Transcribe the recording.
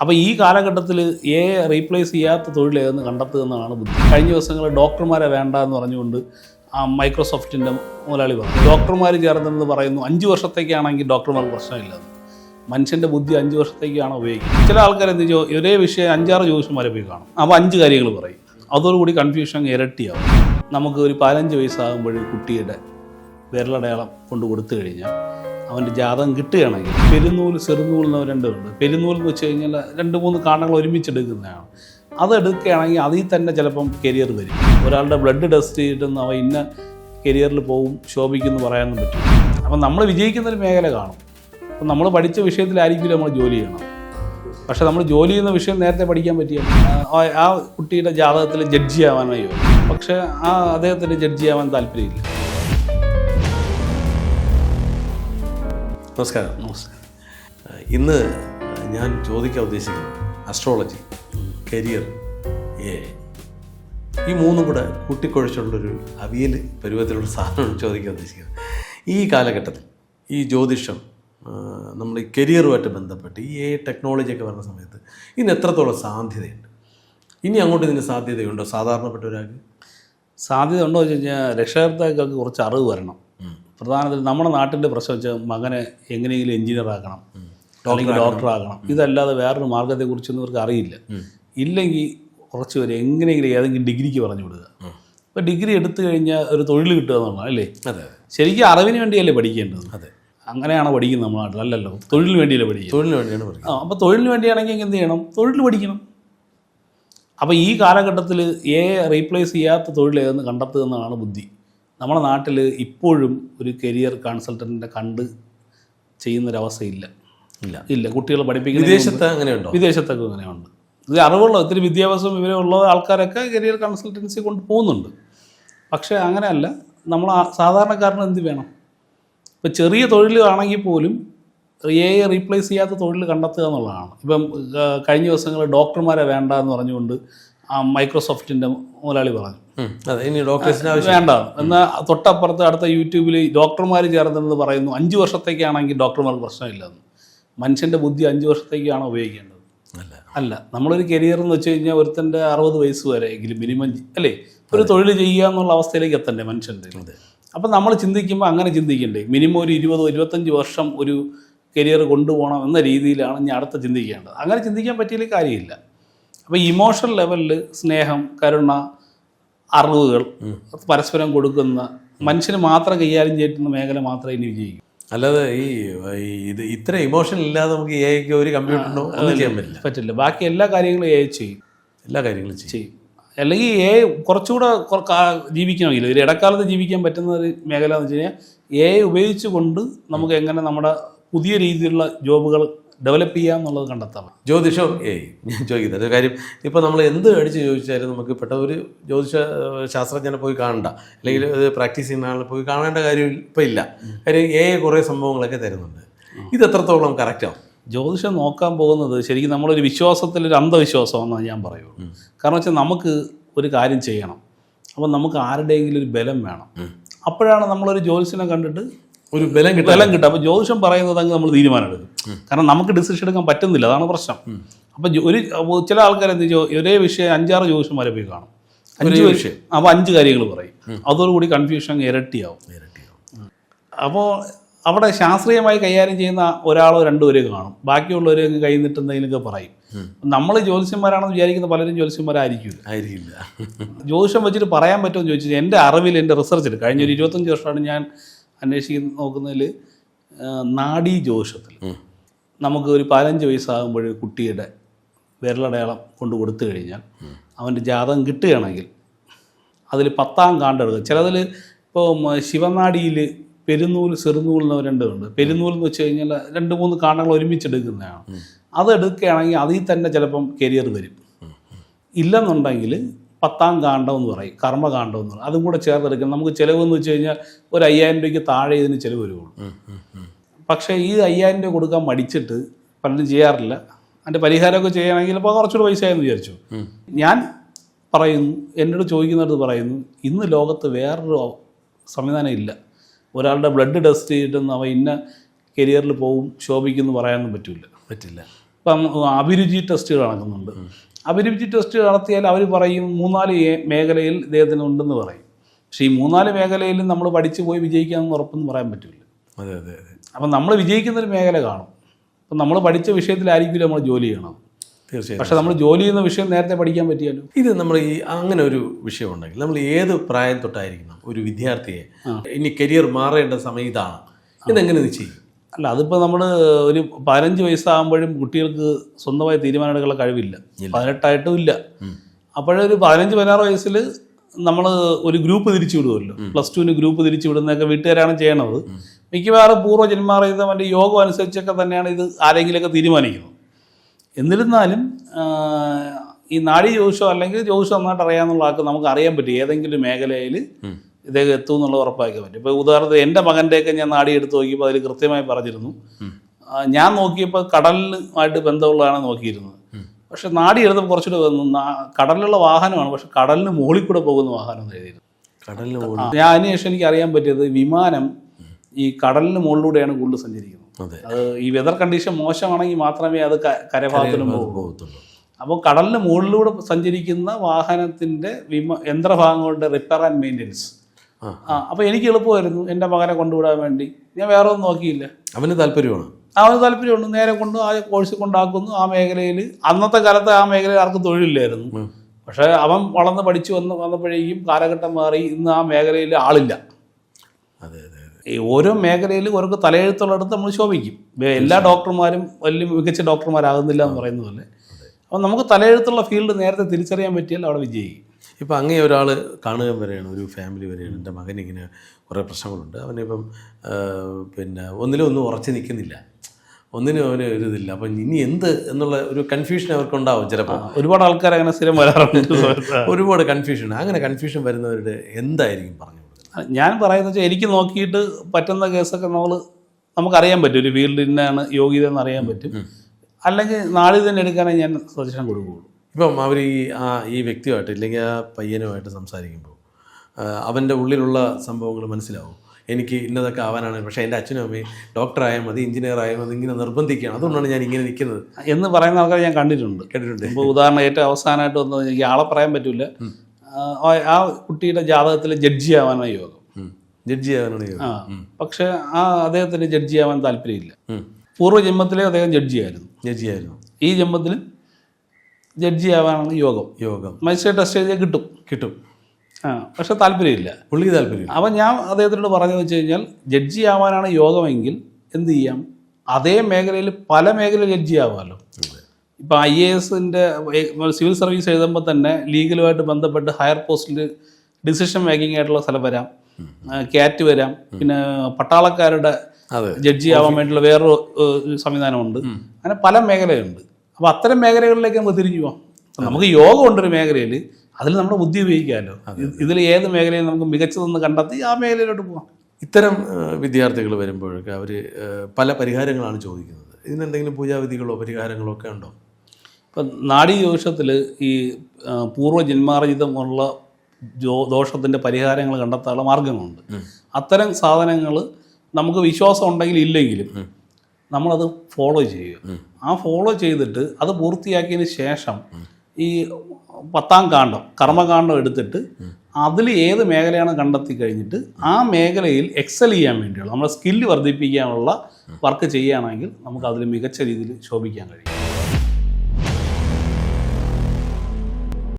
അപ്പോൾ ഈ കാലഘട്ടത്തിൽ എ റീപ്ലേസ് ചെയ്യാത്ത തൊഴിൽ ഏതെന്ന് എന്നതാണ് ബുദ്ധി. കഴിഞ്ഞ ദിവസങ്ങളിൽ ഡോക്ടർമാരെ വേണ്ട എന്ന് പറഞ്ഞുകൊണ്ട് ആ മൈക്രോസോഫ്റ്റിന്റെ മുതലാളി പറഞ്ഞു. ഡോക്ടർമാർ ചേർന്നെന്ന് പറയുന്നു അഞ്ച് വർഷത്തേക്കാണെങ്കിൽ ഡോക്ടർമാർക്ക് പ്രശ്നമില്ല. മനുഷ്യന്റെ ബുദ്ധി അഞ്ച് വർഷത്തേക്കാണ് ഉപയോഗിക്കുന്നത്. ചില ആൾക്കാർ എന്ത് ചെയ്യും? ഒരേ വിഷയം അഞ്ചാറ് ജ്യോതിഷന്മാരെ പോയി കാണും. അപ്പോൾ അഞ്ച് കാര്യങ്ങൾ പറയും. അതോടുകൂടി കൺഫ്യൂഷൻ ഇരട്ടിയാവും. നമുക്ക് ഒരു പതിനഞ്ച് വയസ്സാകുമ്പോൾ കുട്ടിയുടെ വിരലടയാളം കൊണ്ട് കൊടുത്തു കഴിഞ്ഞാൽ അവന്റെ ജാതകം കിട്ടുകയാണെങ്കിൽ പെരുന്നൂൽ ചെറുനൂൽ എന്നവ രണ്ടുമുണ്ട് പെരുന്നൂൽ എന്ന് വെച്ച് കഴിഞ്ഞാൽ രണ്ട് മൂന്ന് കാരണങ്ങൾ ഒരുമിച്ചെടുക്കുന്നതാണ്. അതെടുക്കുകയാണെങ്കിൽ അതിൽ തന്നെ ചിലപ്പം കരിയർ വരും. ഒരാളുടെ ബ്ലഡ് ടെസ്റ്റ് ചെയ്തിട്ടൊന്നും അവ ഇന്ന കരിയറിൽ പോവും ശോഭിക്കുമെന്ന് പറയാനും പറ്റും അപ്പം നമ്മൾ വിജയിക്കുന്നൊരു മേഖല കാണും. അപ്പം നമ്മൾ പഠിച്ച വിഷയത്തിലായിരിക്കില്ല നമ്മൾ ജോലി ചെയ്യണം. പക്ഷേ നമ്മൾ ജോലി ചെയ്യുന്ന വിഷയം നേരത്തെ പഠിക്കാൻ പറ്റിയ ആ കുട്ടിയുടെ ജാതകത്തിൽ ജഡ്ജി ആവാനായി പക്ഷേ ആ അദ്ദേഹത്തിന് ജഡ്ജി ആവാൻ താല്പര്യമില്ല. നമസ്കാരം. നമസ്കാരം. ഇന്ന് ഞാൻ ചോദിക്കാൻ ഉദ്ദേശിക്കുന്നത് അസ്ട്രോളജി കരിയർ ഏ ഈ മൂന്നും കൂടെ കൂട്ടിക്കൊഴിച്ചുള്ളൊരു അവിയൽ പരുവത്തിലുള്ള സാധനമാണ് ചോദിക്കാൻ ഉദ്ദേശിക്കുന്നത്. ഈ കാലഘട്ടത്തിൽ ഈ ജ്യോതിഷം നമ്മൾ ഈ കരിയറുമായിട്ട് ബന്ധപ്പെട്ട് ഈ എ ടെക്നോളജിയൊക്കെ വരുന്ന സമയത്ത് ഇതിന് എത്രത്തോളം സാധ്യതയുണ്ട്? ഇനി അങ്ങോട്ട് ഇതിന് സാധ്യതയുണ്ടോ? സാധാരണപ്പെട്ട ഒരാൾക്ക്? സാധ്യത ഉണ്ടോ എന്ന് വെച്ച് കഴിഞ്ഞാൽ രക്ഷകർത്താക്കൾക്ക് കുറച്ച് അറിവ് വരണം. പ്രധാനത്തിൽ നമ്മുടെ നാട്ടിന്റെ പ്രശ്നം വെച്ചാൽ മകനെ എങ്ങനെയെങ്കിലും എഞ്ചിനീയർ ആക്കണം. അല്ലെങ്കിൽ ഡോക്ടർ ആക്കണം. ഇതല്ലാതെ വേറൊരു മാർഗത്തെക്കുറിച്ചൊന്നും ഇവർക്ക് അറിയില്ല. ഇല്ലെങ്കിൽ കുറച്ച് പേര് എങ്ങനെയെങ്കിലും ഏതെങ്കിലും ഡിഗ്രിക്ക് പറഞ്ഞു വിടുക. ഇപ്പോൾ ഡിഗ്രി എടുത്തു കഴിഞ്ഞാൽ ഒരു തൊഴിൽ കിട്ടുക എന്നുള്ളതാണ് അല്ലേ? അതെ. ശരിക്കും അറിവിന് വേണ്ടിയല്ലേ പഠിക്കേണ്ടത്? അതെ. അങ്ങനെയാണ് പഠിക്കുന്നത് നമ്മുടെ നാട്ടിൽ? അല്ലല്ലോ. തൊഴിലിന് വേണ്ടിയല്ലേ പഠിക്കുക. തൊഴിലിന് വേണ്ടിയാണ് ആ അപ്പോൾ തൊഴിലിന് വേണ്ടിയാണെങ്കിൽ എന്ത് ചെയ്യണം? തൊഴിൽ പഠിക്കണം. അപ്പോൾ ഈ കാലഘട്ടത്തിൽ എ റീപ്ലേസ് ചെയ്യാത്ത തൊഴിൽ ഏതെന്ന് കണ്ടെത്തുക എന്നതാണ് ബുദ്ധി. നമ്മുടെ നാട്ടിൽ ഇപ്പോഴും ഒരു കരിയർ കൺസൾട്ടന്റിനെ കണ്ട് ചെയ്യുന്നൊരവസ്ഥയില്ല. ഇല്ല. ഇല്ല. കുട്ടികൾ പഠിപ്പിക്കുന്ന വിദേശത്ത് അങ്ങനെയുണ്ടോ വിദേശത്തൊക്കെ അങ്ങനെയുണ്ട് ഇത് അറിവുള്ള ഒത്തിരി വിദ്യാഭ്യാസം ഇവരുള്ള ആൾക്കാരൊക്കെ കരിയർ കൺസൾട്ടൻസി കൊണ്ട് പോകുന്നുണ്ട്. പക്ഷേ അങ്ങനെയല്ല. നമ്മൾ സാധാരണക്കാരന് എന്ത് വേണം? ഇപ്പോൾ ചെറിയ തൊഴിലാണെങ്കിൽ പോലും എ റീപ്ലേസ് ചെയ്യാത്ത തൊഴിൽ കണ്ടെത്തുക എന്നുള്ളതാണ്. ഇപ്പം കഴിഞ്ഞ ദിവസങ്ങൾ ഡോക്ടർമാരെ വേണ്ട എന്ന് പറഞ്ഞുകൊണ്ട് ആ മൈക്രോസോഫ്റ്റിന്റെ മുതലാളി പറഞ്ഞു. വേണ്ട. എന്നാൽ തൊട്ടപ്പുറത്ത് അടുത്ത യൂട്യൂബിൽ ഡോക്ടർമാർ ചേർന്നെന്ന് പറയുന്നു അഞ്ച് വർഷത്തേക്കാണെങ്കിൽ ഡോക്ടർമാർക്ക് പ്രശ്നമില്ലെന്ന്. മനുഷ്യന്റെ ബുദ്ധി അഞ്ച് വർഷത്തേക്കാണ് ഉപയോഗിക്കേണ്ടത്? അല്ല. അല്ല. നമ്മളൊരു കരിയർ എന്ന് വെച്ച് കഴിഞ്ഞാൽ ഒരുത്തന്റെ അറുപത് വയസ്സ് വരെ എങ്കിലും മിനിമം അല്ലേ? ഒരു തൊഴിൽ ചെയ്യുക എന്നുള്ള അവസ്ഥയിലേക്ക് എത്തണ്ടേ മനുഷ്യന്റെ അപ്പം നമ്മൾ ചിന്തിക്കുമ്പോൾ അങ്ങനെ ചിന്തിക്കണ്ടേ? മിനിമം ഒരു ഇരുപത് ഇരുപത്തഞ്ച് വർഷം ഒരു കരിയർ കൊണ്ടുപോകണം എന്ന രീതിയിലാണ് ഞാൻ അടുത്ത ചിന്തിക്കേണ്ടത്. അങ്ങനെ ചിന്തിക്കാൻ പറ്റിയ കാര്യമില്ല. അപ്പോൾ ഇമോഷണൽ ലെവലിൽ സ്നേഹം കരുണ അറിവുകൾ പരസ്പരം കൊടുക്കുന്ന മനുഷ്യന് മാത്രം കൈകാര്യം ചെയ്യുന്ന മേഖല മാത്രമേ ഇനി വിജയിക്കൂ. അല്ലാതെ ഈ ഇത് ഇത്ര ഇമോഷൻ ഇല്ലാതെ നമുക്ക് എ ഐക്ക് ഒരു കമ്പ്യൂട്ടറിനോ ഒന്നും ചെയ്യാൻ പറ്റില്ല. പറ്റില്ല. ബാക്കി എല്ലാ കാര്യങ്ങളും എ ചെയ്യും. എല്ലാ കാര്യങ്ങളും ചെയ്യും. അല്ലെങ്കിൽ എ കുറച്ചുകൂടെ ജീവിക്കണമെങ്കിൽ ഒരു ഇടക്കാലത്ത് ജീവിക്കാൻ പറ്റുന്ന ഒരു മേഖല എന്ന് വെച്ച് കഴിഞ്ഞാൽ എ ഉപയോഗിച്ചുകൊണ്ട് നമുക്ക് എങ്ങനെ നമ്മുടെ പുതിയ രീതിയിലുള്ള ജോബുകൾ ഡെവലപ്പ് ചെയ്യുക എന്നുള്ളത് കണ്ടെത്താം ജ്യോതിഷം ഏയ് ഞാൻ ചോദിക്കുന്നത് കാര്യം ഇപ്പോൾ നമ്മൾ എന്ത് അടിച്ച് ചോദിച്ചാലും നമുക്ക് പെട്ടെന്ന് ഒരു ജ്യോതിഷ ശാസ്ത്രജ്ഞനെ പോയി കാണണ്ട. അല്ലെങ്കിൽ പ്രാക്ടീസ് ചെയ്യുന്ന ആളെ പോയി കാണേണ്ട കാര്യം ഇപ്പം ഇല്ല. കാര്യം എ കുറേ സംഭവങ്ങളൊക്കെ തരുന്നുണ്ട്. ഇത് എത്രത്തോളം കറക്റ്റാവും ജ്യോതിഷം നോക്കാൻ പോകുന്നത് ശരിക്കും നമ്മളൊരു വിശ്വാസത്തിൽ ഒരു അന്ധവിശ്വാസമെന്നാണ് ഞാൻ പറയുള്ളൂ. കാരണം വെച്ചാൽ നമുക്ക് ഒരു കാര്യം ചെയ്യണം. അപ്പം നമുക്ക് ആരുടെയെങ്കിലും ഒരു ബലം വേണം. അപ്പോഴാണ് നമ്മളൊരു ജ്യോതിഷനെ കണ്ടിട്ട് ഒരു ബലം കിട്ടും ബലം കിട്ടും അപ്പോൾ ജ്യോതിഷം പറയുന്നത് അങ്ങ് നമ്മൾ തീരുമാനമെടുക്കും. കാരണം നമുക്ക് ഡിസിഷൻ എടുക്കാൻ പറ്റുന്നില്ല. അതാണ് പ്രശ്നം. അപ്പോൾ ഒരു ചില ആൾക്കാർ എന്ത് ഒരേ വിഷയം അഞ്ചാറ് ജ്യോതിഷന്മാരെ പോയി കാണും. അഞ്ച് വിഷയം. അപ്പോൾ അഞ്ച് കാര്യങ്ങൾ പറയും. അതോടുകൂടി കൺഫ്യൂഷൻ ഇരട്ടിയാവും. അപ്പോൾ അവിടെ ശാസ്ത്രീയമായി കൈകാര്യം ചെയ്യുന്ന ഒരാളോ രണ്ടുപേരെ കാണും. ബാക്കിയുള്ളവർ കൈ നിട്ടുന്നതിലൊക്കെ പറയും. നമ്മൾ ജ്യോതിഷന്മാരാണെന്ന് വിചാരിക്കുന്ന പലരും ജ്യോതിഷന്മാരായിരിക്കില്ല ആയിരിക്കില്ല. ജ്യോതിഷം വെച്ചിട്ട് പറയാൻ പറ്റുമോ എന്ന് ചോദിച്ചാൽ എന്റെ അറിവിൽ എന്റെ റിസർച്ചിൽ കഴിഞ്ഞ ഒരു ഇരുപത്തഞ്ച് വർഷമാണ് ഞാൻ അന്വേഷിക്കുന്ന നോക്കുന്നതിൽ നാഡീ ജോഷത്തിൽ നമുക്ക് ഒരു പതിനഞ്ച് വയസ്സാകുമ്പോൾ കുട്ടിയുടെ വിരലടയാളം കൊണ്ടു കൊടുത്തു കഴിഞ്ഞാൽ അവന്റെ ജാതകം കിട്ടുകയാണെങ്കിൽ അതിൽ പത്താം കാണ്ടെടുക്കുക ചിലതിൽ ഇപ്പോൾ ശിവനാടിയിൽ പെരുന്നൂൽ ചെറുനൂൽ എന്ന് രണ്ടുമുണ്ട്. പെരുന്നൂൽ എന്ന് വെച്ച് കഴിഞ്ഞാൽ രണ്ട് മൂന്ന് കാണ്ടങ്ങൾ ഒരുമിച്ചെടുക്കുന്നതാണ്. അത് എടുക്കുകയാണെങ്കിൽ അതിൽ തന്നെ ചിലപ്പം കരിയർ വരും. ഇല്ലെന്നുണ്ടെങ്കിൽ പത്താം കാണ്ഡം എന്ന് പറയും കർമ്മകാണ്ഡം എന്ന് പറയും. അതും കൂടെ ചേർത്തെടുക്കണം. നമുക്ക് ചിലവ് എന്ന് വെച്ച് കഴിഞ്ഞാൽ ഒരു അയ്യായിരം രൂപയ്ക്ക് താഴെ ഇതിന് ചിലവ് വരുള്ളൂ പക്ഷേ ഈ അയ്യായിരം രൂപ കൊടുക്കാൻ മടിച്ചിട്ട് പലരും ചെയ്യാറില്ല. അതിന്റെ പരിഹാരമൊക്കെ ചെയ്യണമെങ്കിൽ ഇപ്പോൾ കുറച്ചുകൂടെ പൈസയായെന്ന് വിചാരിച്ചു. ഞാൻ പറയുന്നു എന്നോട് ചോദിക്കുന്നിടത്ത് പറയുന്നു ഇന്ന് ലോകത്ത് വേറൊരു സംവിധാനം ഇല്ല. ഒരാളുടെ ബ്ലഡ് ടെസ്റ്റ് ചെയ്തിട്ടൊന്നും അവ ഇന്ന കരിയറിൽ പോകും ശോഭിക്കുമെന്ന് പറയാനൊന്നും പറ്റില്ല. പറ്റില്ല. ഇപ്പം അഭിരുചി ടെസ്റ്റുകൾ നടക്കുന്നുണ്ട്. അഭിരുചി ടെസ്റ്റ് നടത്തിയാൽ അവർ പറയും മൂന്നാൽ മേഖലയിൽ ഇദ്ദേഹത്തിന് ഉണ്ടെന്ന് പറയും. പക്ഷേ ഈ മൂന്നാൽ മേഖലയിൽ നമ്മൾ പഠിച്ചു പോയി വിജയിക്കാമെന്ന് ഉറപ്പെന്ന് പറയാൻ പറ്റില്ല അതെ അതെ അതെ. അപ്പം നമ്മൾ വിജയിക്കുന്നൊരു മേഖല കാണും. അപ്പം നമ്മൾ പഠിച്ച വിഷയത്തിലായിരിക്കില്ല നമ്മൾ ജോലി ചെയ്യണം തീർച്ചയായും പക്ഷേ നമ്മൾ ജോലി ചെയ്യുന്ന വിഷയം നേരത്തെ പഠിക്കാൻ പറ്റിയാലും? ഇത് നമ്മൾ ഈ അങ്ങനെ ഒരു വിഷയം ഉണ്ടെങ്കിൽ നമ്മൾ ഏത് പ്രായം തൊട്ടായിരിക്കണം ഒരു വിദ്യാർത്ഥിയെ? ഇനി കരിയർ മാറേണ്ട സമയം ഇതാണ്. ഇതെങ്ങനെ നിശ്ചയിക്കും അല്ല അതിപ്പോൾ നമ്മൾ ഒരു പതിനഞ്ച് വയസ്സാകുമ്പോഴും കുട്ടികൾക്ക് സ്വന്തമായി തീരുമാനമെടുക്കാനുള്ള കഴിവില്ല. പതിനെട്ടായിട്ടും ഇല്ല. അപ്പോഴൊരു പതിനഞ്ച് പതിനാറ് വയസ്സിൽ നമ്മൾ ഒരു ഗ്രൂപ്പ് തിരിച്ചു വിടുമല്ലോ പ്ലസ് ടുവിന് ഗ്രൂപ്പ് തിരിച്ചു വിടുന്നതൊക്കെ വീട്ടുകാരാണ് ചെയ്യണത്. മിക്കവാറും പൂർവ ജന്മാറിയത മറ്റേ യോഗം അനുസരിച്ചൊക്കെ തന്നെയാണ് ഇത് ആരെങ്കിലുമൊക്കെ തീരുമാനിക്കുന്നത്. എന്നിരുന്നാലും ഈ നാടി ജ്യോതിഷം അല്ലെങ്കിൽ ജ്യോതിഷം നന്നായിട്ട് അറിയാമെന്നുള്ള ആൾക്ക് നമുക്ക് അറിയാൻ പറ്റും ഏതെങ്കിലും മേഖലയിൽ ഇദ്ദേഹം എത്തും എന്നുള്ളത് ഉറപ്പാക്കാൻ പറ്റും. ഇപ്പോൾ ഉദാഹരണത്തിന് എന്റെ മകന്റെയൊക്കെ ഞാൻ നാടി എടുത്ത് നോക്കിയപ്പോൾ അതിൽ കൃത്യമായി പറഞ്ഞിരുന്നു. ഞാൻ നോക്കിയപ്പോൾ കടലിനുമായിട്ട് ബന്ധമുള്ളതാണ് നോക്കിയിരുന്നത്. പക്ഷെ നാടി എടുത്തപ്പോൾ കുറച്ചുകൂടെ വന്നു. കടലിലുള്ള വാഹനമാണ് പക്ഷെ കടലിന് മുകളിൽ കൂടെ പോകുന്ന വാഹനം എന്ന് എഴുതിയിരുന്നു. കടലിന് ഞാൻ അതിനുശേഷം എനിക്ക് അറിയാൻ പറ്റിയത് വിമാനം ഈ കടലിന് മുകളിലൂടെയാണ് കൂടുതൽ സഞ്ചരിക്കുന്നത്. അത്. ഈ വെതർ കണ്ടീഷൻ മോശമാണെങ്കിൽ മാത്രമേ അത് ക- കരഭാഗത്തിനും പോകത്തുള്ളൂ. അപ്പോൾ കടലിന് മുകളിലൂടെ സഞ്ചരിക്കുന്ന വാഹനത്തിന്റെ വിമ യന്ത്രഭാഗങ്ങളുടെ റിപ്പയർ ആൻഡ് മെയിന്റെനൻസ് ആ. അപ്പൊ അപ്പോൾ എനിക്ക് എളുപ്പമായിരുന്നു എന്റെ മകനെ കൊണ്ടുവിടാൻ വേണ്ടി. ഞാൻ വേറെ ഒന്നും നോക്കിയില്ല. അവന് താല്പര്യമാണ്? അവന് താല്പര്യമുണ്ട്. നേരെ കൊണ്ട് ആ കോഴ്സ് കൊണ്ടാക്കുന്നു. ആ മേഖലയിൽ അന്നത്തെ കാലത്ത് ആ മേഖലയിൽ ആർക്കും തൊഴിലില്ലായിരുന്നു. പക്ഷെ അവൻ വളർന്ന് പഠിച്ചു വന്ന് വന്നപ്പോഴേക്കും കാലഘട്ടം മാറി ഇന്ന് ആ മേഖലയിൽ ആളില്ല. അതെ അതെ അതെ. ഈ ഓരോ മേഖലയിലും ഓരോ തലയെഴുത്തുള്ളിടത്ത് നമ്മൾ ശോഭിക്കും. എല്ലാ ഡോക്ടർമാരും വലിയ മികച്ച ഡോക്ടർമാരാകുന്നില്ല എന്ന് പറയുന്നത് പോലെ. അപ്പം നമുക്ക് തലയെഴുത്തുള്ള ഫീൽഡ് നേരത്തെ തിരിച്ചറിയാൻ പറ്റിയാൽ അവിടെ വിജയിക്കും. ഇപ്പം അങ്ങേ ഒരാൾ കാണുക വരെയാണ് ഒരു ഫാമിലി വരെയാണ്. എന്റെ മകൻ ഇങ്ങനെ കുറേ പ്രശ്നങ്ങളുണ്ട്. അവനിപ്പം പിന്നെ ഒന്നിലും ഒന്നും ഉറച്ചു നിൽക്കുന്നില്ല ഒന്നിനും അവന് ഒരു ഇതില്ല. അപ്പം ഇനി എന്ത് എന്നുള്ള ഒരു കൺഫ്യൂഷൻ അവർക്കുണ്ടാവും ചിലപ്പോൾ ഒരുപാട് ആൾക്കാർ അങ്ങനെ സ്ഥിരം വരാറുണ്ട് ഒരുപാട് കൺഫ്യൂഷൻ അങ്ങനെ കൺഫ്യൂഷൻ വരുന്നവരുടെ എന്തായിരിക്കും പറഞ്ഞു ഞാൻ പറയുന്നത് വെച്ചാൽ എനിക്ക് നോക്കിയിട്ട് പറ്റുന്ന കേസൊക്കെ നമ്മൾ നമുക്കറിയാൻ പറ്റും. ഒരു ഫീൽഡിനാണ് യോഗ്യത എന്ന് അറിയാൻ പറ്റും അല്ലെങ്കിൽ നാളെ തന്നെ എടുക്കാനേ ഞാൻ സജഷൻ കൊടുക്കുകയുള്ളൂ. ഇപ്പം അവർ ഈ ആ ഈ വ്യക്തിയുമായിട്ട് ഇല്ലെങ്കിൽ ആ പയ്യനുമായിട്ട് സംസാരിക്കുമ്പോൾ അവന്റെ ഉള്ളിലുള്ള സംഭവങ്ങൾ മനസ്സിലാവും. എനിക്ക് ഇന്നതൊക്കെ ആവാനാണ്. പക്ഷേ എന്റെ അച്ഛനും അമ്മയും ഡോക്ടറായാൽ മതി എഞ്ചിനീയർ ആയാൽ മതി ഇങ്ങനെ നിർബന്ധിക്കുകയാണ്. അതുകൊണ്ടാണ് ഞാൻ ഇങ്ങനെ നിൽക്കുന്നത്. എന്ന് പറയുന്ന ആൾക്കാർ ഞാൻ കണ്ടിട്ടുണ്ട്. കേട്ടിട്ടുണ്ട് ഇപ്പോൾ ഉദാഹരണം ഏറ്റവും അവസാനമായിട്ട് വന്നത് എനിക്ക് ആളെ പറയാൻ പറ്റില്ല. ആ കുട്ടിയുടെ ജാതകത്തിൽ ജഡ്ജി ആവാനാണ് യോഗം. ജഡ്ജി ആവാനാണ് യോഗം. ആ പക്ഷെ ആ അദ്ദേഹത്തിന് ജഡ്ജി ആവാൻ താല്പര്യമില്ല. പൂർവ പൂർവജന്മത്തിലെ അദ്ദേഹം ജഡ്ജി ആയിരുന്നു. ജഡ്ജി ആയിരുന്നു. ഈ ജന്മത്തിൽ ജഡ്ജി ആവാനാണ് യോഗം. യോഗം. മജിസ്ട്രേറ്റ് ചെയ്താൽ കിട്ടും. കിട്ടും. ആ പക്ഷെ താല്പര്യമില്ല. പുള്ളിക്ക് താല്പര്യം അപ്പം ഞാൻ അദ്ദേഹത്തിനോട് പറഞ്ഞതെന്ന് വെച്ച് കഴിഞ്ഞാൽ ജഡ്ജി ആവാനാണ് യോഗമെങ്കിൽ എന്ത് ചെയ്യാം? അതേ മേഖലയിൽ പല മേഖലയിൽ ജഡ്ജി ആവാമല്ലോ ഇപ്പം ഐ എ എസിന്റെ സിവിൽ സർവീസ് എഴുതുമ്പോൾ തന്നെ ലീഗലുമായിട്ട് ബന്ധപ്പെട്ട് ഹയർ പോസ്റ്റിൽ ഡിസിഷൻ മേക്കിംഗ് ആയിട്ടുള്ള സ്ഥലം വരാം. ക്യാറ്റ് വരാം. പിന്നെ പട്ടാളക്കാരുടെ ജഡ്ജി ആവാൻ വേണ്ടിയുള്ള വേറൊരു സംവിധാനമുണ്ട്. അങ്ങനെ പല മേഖലയുണ്ട്. അപ്പോൾ അത്തരം മേഖലകളിലേക്ക് നമുക്ക് തിരിഞ്ഞു പോകാം നമുക്ക് യോഗം ഉണ്ടൊരു മേഖലയിൽ അതിൽ നമ്മുടെ ബുദ്ധി ഉപയോഗിക്കാമല്ലോ. ഇതിൽ ഏത് മേഖലയിൽ നമുക്ക് മികച്ചതെന്ന് കണ്ടെത്തി ആ മേഖലയിലോട്ട് പോകാം ഇത്തരം വിദ്യാർത്ഥികൾ വരുമ്പോഴൊക്കെ അവർ പല പരിഹാരങ്ങളാണ് ചോദിക്കുന്നത്. ഇതിനെന്തെങ്കിലും പൂജാവിധികളോ പരിഹാരങ്ങളോ ഒക്കെ ഉണ്ടോ? ഇപ്പം നാഡീദോഷത്തിൽ ഈ പൂർവ ജന്മാർജിതമുള്ള ജോ ദോഷത്തിന്റെ പരിഹാരങ്ങൾ കണ്ടെത്താനുള്ള മാർഗങ്ങളുണ്ട്. അത്തരം സാധനങ്ങൾ നമുക്ക് വിശ്വാസം ഉണ്ടെങ്കിൽ ഇല്ലെങ്കിലും നമ്മളത് ഫോളോ ചെയ്യുക. ആ ഫോളോ ചെയ്തിട്ട് അത് പൂർത്തിയാക്കിയതിന് ശേഷം ഈ പത്താം കാണ്ഡം കർമ്മകാണ്ഡം എടുത്തിട്ട് അതിൽ ഏത് മേഖലയാണ് കണ്ടെത്തി കഴിഞ്ഞിട്ട് ആ മേഖലയിൽ എക്സൽ ചെയ്യാൻ വേണ്ടിയുള്ള നമ്മുടെ സ്കില്ല് വർദ്ധിപ്പിക്കാനുള്ള വർക്ക് ചെയ്യുകയാണെങ്കിൽ നമുക്ക് അതിൽ മികച്ച രീതിയിൽ ശോഭിക്കാൻ കഴിയും.